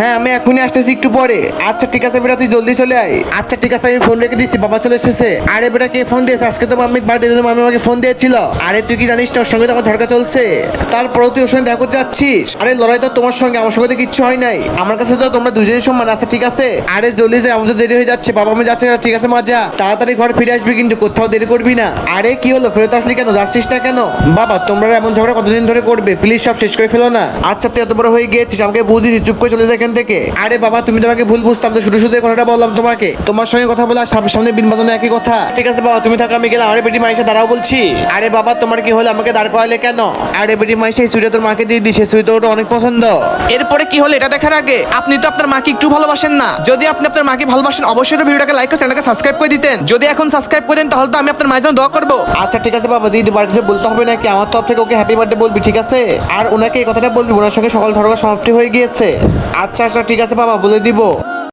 হ্যাঁ আমি এখনই আসতেছি একটু পরে। আচ্ছা ঠিক আছে বেটা, তুই জলদি চলে আয়। আচ্ছা ঠিক আছে, আমি ফোন রেখে দিচ্ছি, বাবা চলে এসেছে। আরে বেটা, কে ফোন দিয়েছে? আজকে তো মাম্মির বার্থডে মামি আমাকে ফোন দিয়েছিল। আরে, তুই কি জানিস না, ওর সঙ্গে তো আমার ঝড়কা চলছে। তারপরেও তুই ওর সঙ্গে দেখা করতে যাচ্ছিস? আরে, লড়াই তো তোমার সঙ্গে, আমার সঙ্গে তো কিচ্ছু হয় নাই। আমার কাছে তো তোমরা দুজনের সমান আছে ঠিক আছে। আরে, জলদি যাই আমাদের দেরি হয়ে যাচ্ছে, বাবা আমি যাচ্ছে ঠিক আছে, মা, যা। তাড়াতাড়ি ঘর ফিরে আসবি কিন্তু, কোথাও দেরি করবি না। আরে, কি হলো, ফেরত আসলি কেন, যাচ্ছিস না কেন? বাবা, তোমরা এমন ঝগড়া কতদিন ধরে করবে? প্লিজ সব শেষ করে ফেলো না। আচ্ছা তুই এত বড় হয়ে গিয়েছিস, আমাকে বুঝিস চুপ করে চলে যা এখান থেকে? আরে বাবা তুমি তো আমাকে ভুল বুঝতাম তো শুধু শুধু এই কথাটা বললাম তোমাকে। তোমার সঙ্গে কথা বলা সামনে সামনে বিন বাজানো একই কথা। ঠিক আছে বাবা তুমি থাকো আমি গেলাম। আরে বেটি মাইসে দাঁড়াও বলছি। আরে বাবা তোমার কি হলো? আমাকে দাঁড় করালে কেন? আরে বেটি মাইসে এই চুড়িটা তোর মাকে দিয়ে দিস সেই চুড়িটা ওটা অনেক পছন্দ। এরপরে কি হলো এটা দেখার আগে? আপনি তো আপনার মাকে একটু ভালোবাসেন না। যদি আপনি আপনার মাকে ভালোবাসেন অবশ্যই তো ভিডিওটাকে লাইক করে চ্যানেলকে সাবস্ক্রাইব করে দিতেন। যদি এখন সাবস্ক্রাইব করে দেন তাহলে তো আমি আপনার মায়ের জন্য দোয়া করব। আচ্ছা ঠিক আছে বাবা দিদি কিছু বলতে হবে নাকি? আমার তরফ থেকে ওকে হ্যাপি বার্থডে বলবি ঠিক আছে? আর ওনাকে এই কথাটা বলবি ওনার সঙ্গে সকল ধর্ম সমাপ্তি হয়ে গিয়েছে। আচ্ছা আচ্ছা ঠিক আছে বাবা বলে দিব।